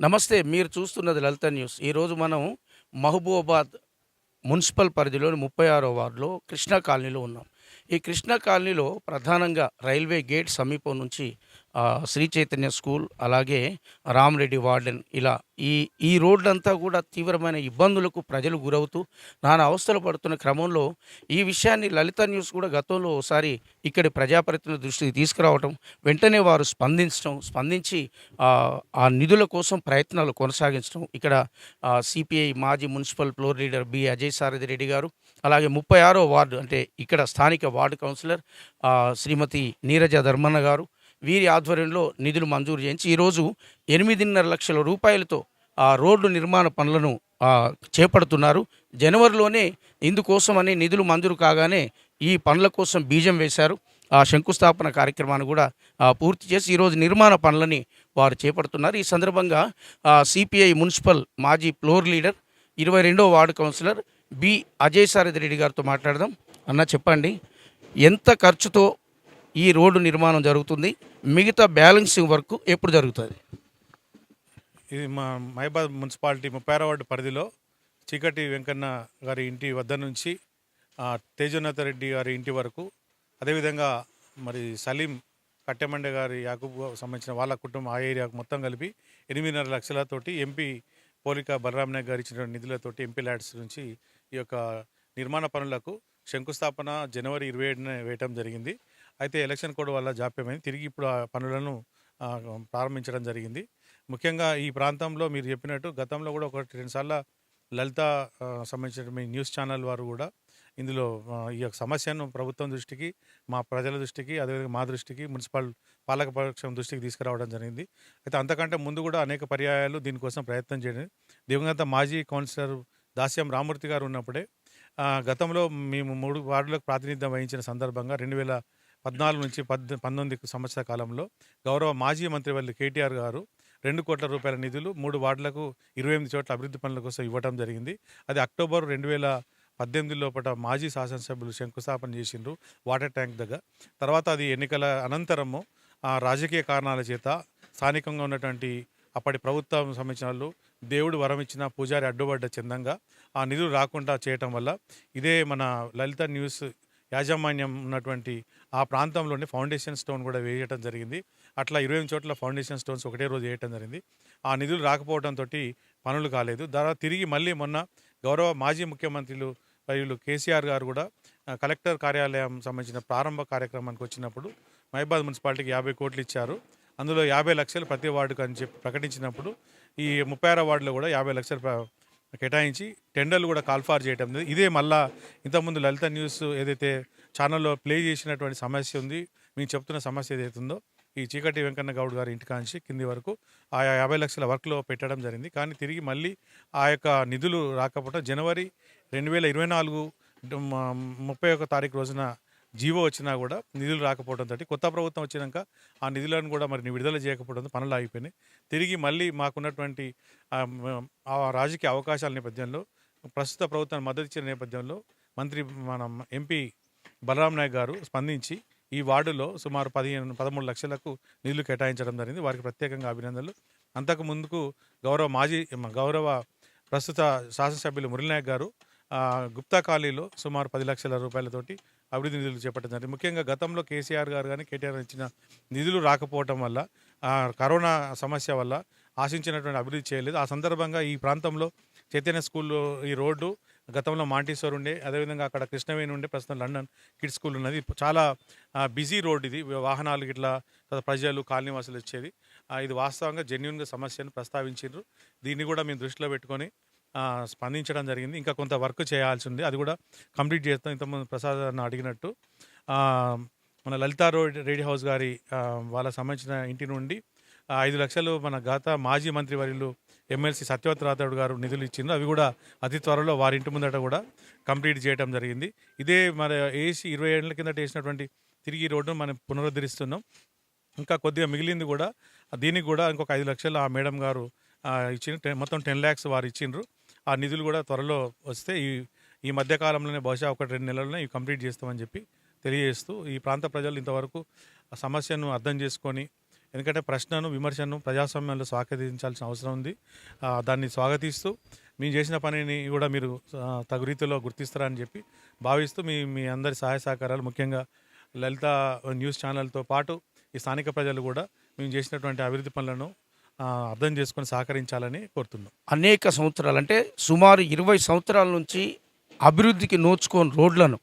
నమస్తే మీరు చూస్తున్నది లలిత న్యూస్. ఈరోజు మనం మహబూబాబాద్ మున్సిపల్ పరిధిలోని ముప్పై ఆరో వార్డులో కృష్ణా కాలనీలో ఉన్నాం. ఈ కృష్ణా కాలనీలో ప్రధానంగా రైల్వే గేట్ సమీపం నుంచి శ్రీ చైతన్య స్కూల్ అలాగే రామరెడ్డి వార్డెన్ ఇలా ఈ ఈ రోడ్లంతా కూడా తీవ్రమైన ఇబ్బందులకు ప్రజలు గురవుతూ నానా అవస్థలు పడుతున్న క్రమంలో ఈ విషయాన్ని లలిత న్యూస్ కూడా గతంలో ఒకసారి ఇక్కడి ప్రజాప్రతినిధుల దృష్టికి తీసుకురావటం వెంటనే వారు స్పందించడం స్పందించి ఆ, నిధుల కోసం ప్రయత్నాలు కొనసాగించడం ఇక్కడ సిపిఐ మాజీ municipal floor leader B Ajay Sarathi Reddy garu అలాగే ముప్పై ఆరో వార్డు అంటే ఇక్కడ స్థానిక వార్డు కౌన్సిలర్ శ్రీమతి నీరజ ధర్మన్న గారు వీరి ఆధ్వర్యంలో నిధులు మంజూరు చేయించి ఈరోజు ఎనిమిదిన్నర లక్షల రూపాయలతో ఆ రోడ్డు నిర్మాణ పనులను చేపడుతున్నారు. జనవరిలోనే ఇందుకోసమని నిధులు మంజూరు కాగానే ఈ పనుల కోసం బీజం వేశారు. ఆ శంకుస్థాపన కార్యక్రమాన్ని కూడా పూర్తి చేసి ఈరోజు నిర్మాణ పనులని వారు చేపడుతున్నారు. ఈ సందర్భంగా సిపిఐ మున్సిపల్ మాజీ ఫ్లోర్ లీడర్ ఇరవై రెండో ward councillor B Ajay Sarathi Reddy గారితో మాట్లాడదాం. అన్న చెప్పండి ఎంత ఖర్చుతో ఈ రోడ్డు నిర్మాణం జరుగుతుంది. మిగతా బ్యాలెన్సింగ్ వర్క్ ఎప్పుడు జరుగుతుంది? ఇది మా మహిబాద్ మున్సిపాలిటీ ముప్పై వార్డు పరిధిలో చీకటి వెంకన్న గారి ఇంటి వద్ద నుంచి తేజోన్నత రెడ్డి గారి ఇంటి వరకు. అదేవిధంగా మరి సలీం కట్టెమండే గారి యాకు సంబంధించిన వాళ్ళ కుటుంబం ఆ ఏరియాకు మొత్తం కలిపి ఎనిమిదిన్నర లక్షలతోటి ఎంపీ పోలిక బలరాం నాయక్ గారు ఇచ్చిన నిధులతోటి ఎంపీ ల్యాడ్స్ నుంచి ఈ యొక్క నిర్మాణ పనులకు శంకుస్థాపన జనవరి ఇరవై ఏడున వేయటం జరిగింది. అయితే ఎలక్షన్ కోడ్ వల్ల జాప్యమైంది. తిరిగి ఇప్పుడు ఆ పనులను ఆ, ప్రారంభించడం జరిగింది. ముఖ్యంగా ఈ ప్రాంతంలో మీరు చెప్పినట్టు గతంలో కూడా ఒకటి రెండుసార్లు లలిత ఆ, సంబంధించిన మీ న్యూస్ ఛానల్ వారు కూడా ఇందులో ఆ, ఈ యొక్క సమస్యను ప్రభుత్వం దృష్టికి మా ప్రజల దృష్టికి అదేవిధంగా మా దృష్టికి మున్సిపల్ పాలకపక్షం దృష్టికి తీసుకురావడం జరిగింది. అయితే అంతకంటే ముందు కూడా అనేక పర్యాయాలు దీనికోసం ప్రయత్నం చేయడం. దివంగత మాజీ కౌన్సిలర్ దాస్యం రామూర్తి గారు ఉన్నప్పుడే ఆ, గతంలో మేము మూడు వార్డులకు ప్రాతినిధ్యం వహించిన సందర్భంగా రెండు వేల పద్నాలుగు నుంచి పద్ పంతొమ్మిది సంవత్సర కాలంలో గౌరవ మాజీ మంత్రివర్యులు కేటీఆర్ గారు రెండు కోట్ల రూపాయల నిధులు మూడు వార్డులకు ఇరవై ఎనిమిది చోట్ల అభివృద్ధి పనుల కోసం ఇవ్వడం జరిగింది. అది అక్టోబర్ రెండు వేల పద్దెనిమిది లోపల మాజీ శాసనసభ్యులు శంకుస్థాపన చేసిండ్రు వాటర్ ట్యాంక్ దగ్గర తర్వాత అది ఎన్నికల అనంతరము ఆ, రాజకీయ కారణాల చేత స్థానికంగా ఉన్నటువంటి అప్పటి ప్రభుత్వం సంబంధించిన వాళ్ళు దేవుడు వరం ఇచ్చిన పూజారి అడ్డుపడ్డ చందంగా ఆ నిధులు రాకుండా చేయటం వల్ల ఇదే మన లలిత న్యూస్ యాజమాన్యం ఉన్నటువంటి ఆ ప్రాంతంలోనే ఫౌండేషన్ స్టోన్ కూడా వేయటం జరిగింది. అట్లా ఇరవై చోట్ల ఫౌండేషన్ స్టోన్స్ ఒకటే రోజు వేయటం జరిగింది. ఆ నిధులు రాకపోవడంతో పనులు కాలేదు. తర్వాత తిరిగి మళ్ళీ మొన్న గౌరవ మాజీ ముఖ్యమంత్రులు మరియు కేసీఆర్ గారు కూడా కలెక్టర్ కార్యాలయం సంబంధించిన ప్రారంభ కార్యక్రమానికి వచ్చినప్పుడు మహిబాద్ మున్సిపాలిటీకి యాభై కోట్లు ఇచ్చారు. అందులో యాభై లక్షలు ప్రతి వార్డుకు అని చెప్పి ప్రకటించినప్పుడు ఈ ముప్పై ఆరో వార్డులో కూడా యాభై లక్షలు కేటాయించి టెండర్లు కూడా కాల్ఫార్ చేయటం ఇదే మళ్ళా ఇంతకుముందు లలిత న్యూస్ ఏదైతే ఛానల్లో ప్లే చేసినటువంటి సమస్య ఉంది మేము చెప్తున్న సమస్య ఏదైతుందో ఈ చీకటి వెంకన్న గౌడ్ గారి ఇంటికాంచి కింది వరకు ఆ యాభై లక్షల వర్క్లో పెట్టడం జరిగింది. కానీ తిరిగి మళ్ళీ ఆ యొక్క నిధులు రాకపోవడం జనవరి రెండు వేల ఇరవై నాలుగు ముప్పై ఒక తారీఖు రోజున జీవో వచ్చినా కూడా నిధులు రాకపోవడంతో కొత్త ప్రభుత్వం వచ్చినాక ఆ నిధులను కూడా మరి విడుదల చేయకపోవడంతో పనులు ఆగిపోయినాయి. తిరిగి మళ్ళీ మాకున్నటువంటి ఆ, రాజకీయ అవకాశాల నేపథ్యంలో ప్రస్తుత ప్రభుత్వాన్ని మద్దతు ఇచ్చిన నేపథ్యంలో మంత్రి మన ఎంపీ బలరాం నాయక్ గారు స్పందించి ఈ వార్డులో సుమారు పదిహేను పదమూడు లక్షలకు నిధులు కేటాయించడం జరిగింది. వారికి ప్రత్యేకంగా అభినందనలు. అంతకు ముందుకు గౌరవ మాజీ గౌరవ ప్రస్తుత శాసనసభ్యులు మురళీనాయక్ గారు గుప్తా ఖాళీలో సుమారు పది లక్షల రూపాయలతోటి అభివృద్ధి నిధులు చేపట్టడం జరిగింది. ముఖ్యంగా గతంలో కేసీఆర్ గారు కానీ కేటీఆర్ ఇచ్చిన నిధులు రాకపోవటం వల్ల కరోనా సమస్య వల్ల ఆశించినటువంటి అభివృద్ధి చేయలేదు. ఆ సందర్భంగా ఈ ప్రాంతంలో చైతన్య స్కూల్లో ఈ రోడ్డు గతంలో మాంటీశ్వర్ ఉండే అదేవిధంగా అక్కడ కృష్ణవేణి ఉండే ప్రస్తుతం లండన్ కిడ్స్ స్కూల్ ఉన్నది. చాలా బిజీ రోడ్ ఇది. వాహనాలు ఇట్లా ప్రజలు కాలనీవాసులు వచ్చేది. ఇది వాస్తవంగా జెన్యున్గా సమస్యను ప్రస్తావించారు దీన్ని కూడా మేము దృష్టిలో పెట్టుకొని స్పందించడం జరిగింది. ఇంకా కొంత వర్క్ చేయాల్సి ఉంది అది కూడా కంప్లీట్ చేస్తాం. ఇంతకుముందు ప్రసాద్ అన్న అడిగినట్టు. మన లలితా రోడ్ రెడీ హౌస్ గారి వాళ్ళ వాళ్ళకి సంబంధించిన ఇంటి నుండి ఐదు లక్షలు మన గత మాజీ మంత్రి వర్యులు ఎమ్మెల్సీ సత్యవత్ రాథోడ్ గారు నిధులు ఇచ్చిండ్రు. అవి కూడా అతి త్వరలో వారి ఇంటి ముందట కూడా కంప్లీట్ చేయడం జరిగింది. ఇదే మన ఏసీ ఇరవై ఏళ్ళ కిందట వేసినటువంటి తిరిగి రోడ్డును మనం పునరుద్ధరిస్తున్నాం. ఇంకా కొద్దిగా మిగిలింది కూడా దీనికి కూడా ఇంకొక ఐదు లక్షలు ఆ మేడం గారు ఇచ్చిన మొత్తం టెన్ ల్యాక్స్ వారు ఇచ్చిండ్రు. ఆ నిధులు కూడా త్వరలో వస్తే ఈ ఈ మధ్యకాలంలోనే బహుశా ఒక రెండు నెలల్లోనే ఇవి కంప్లీట్ చేస్తామని చెప్పి తెలియజేస్తూ ఈ ప్రాంత ప్రజలు ఇంతవరకు ఆ సమస్యను అర్థం చేసుకొని ఎందుకంటే ప్రశ్నను విమర్శను ప్రజాస్వామ్యంలో స్వాగతించాల్సిన అవసరం ఉంది. దాన్ని స్వాగతిస్తూ మేము చేసిన పనిని కూడా మీరు తగు రీతిలో గుర్తిస్తారని చెప్పి భావిస్తూ మీ మీ అందరి సహాయ సహకారాలు ముఖ్యంగా లలిత న్యూస్ ఛానల్తో పాటు ఈ స్థానిక ప్రజలు కూడా మేము చేసినటువంటి అభివృద్ధి పనులను అర్థం చేసుకొని సహకరించాలని కోరుతున్నాం. అనేక సంవత్సరాలు అంటే సుమారు ఇరవై సంవత్సరాల నుంచి అభివృద్ధికి నోచుకోని రోడ్లను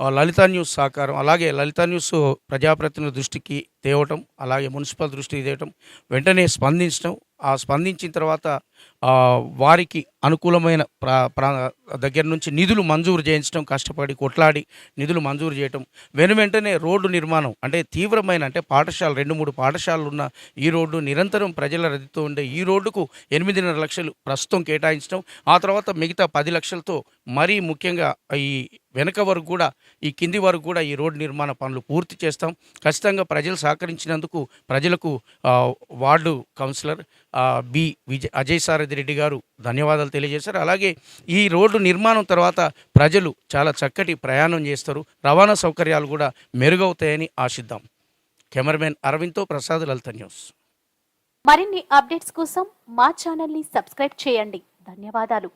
లలితా లలిత న్యూస్ సహకారం అలాగే లలిత న్యూస్ ప్రజాప్రతినిధుల దృష్టికి తేవటం అలాగే మున్సిపల్ దృష్టికి తేవటం వెంటనే స్పందించడం ఆ స్పందించిన తర్వాత వారికి అనుకూలమైన ప్రా ప్రా దగ్గర నుంచి నిధులు మంజూరు చేయించడం కష్టపడి కొట్లాడి నిధులు మంజూరు చేయటం వెను వెంటనే రోడ్డు నిర్మాణం అంటే తీవ్రమైన అంటే పాఠశాల రెండు మూడు పాఠశాలలు ఉన్న ఈ రోడ్డు నిరంతరం ప్రజల రద్దీతో ఉండే ఈ రోడ్డుకు ఎనిమిదిన్నర లక్షలు ప్రస్తుతం కేటాయించడం ఆ తర్వాత మిగతా పది లక్షలతో మరీ ముఖ్యంగా ఈ వెనక వరకు కూడా ఈ కింది వరకు కూడా ఈ రోడ్డు నిర్మాణ పనులు పూర్తి చేస్తాం. ఖచ్చితంగా ప్రజలు సహకరించినందుకు ప్రజలకు ward councillor B Vijay Ajay Sarathi Reddy garu ధన్యవాదాలు తెలియజేశారు. అలాగే ఈ రోడ్డు నిర్మాణం తర్వాత ప్రజలు చాలా చక్కటి ప్రయాణం చేస్తారు. రవాణా సౌకర్యాలు కూడా మెరుగవుతాయని ఆశిద్దాం. కెమెరామెన్ అరవింద్తో ప్రసాద్ లలిత న్యూస్. మరిన్ని అప్డేట్స్ కోసం మా ఛానల్ని సబ్స్క్రైబ్ చేయండి. ధన్యవాదాలు.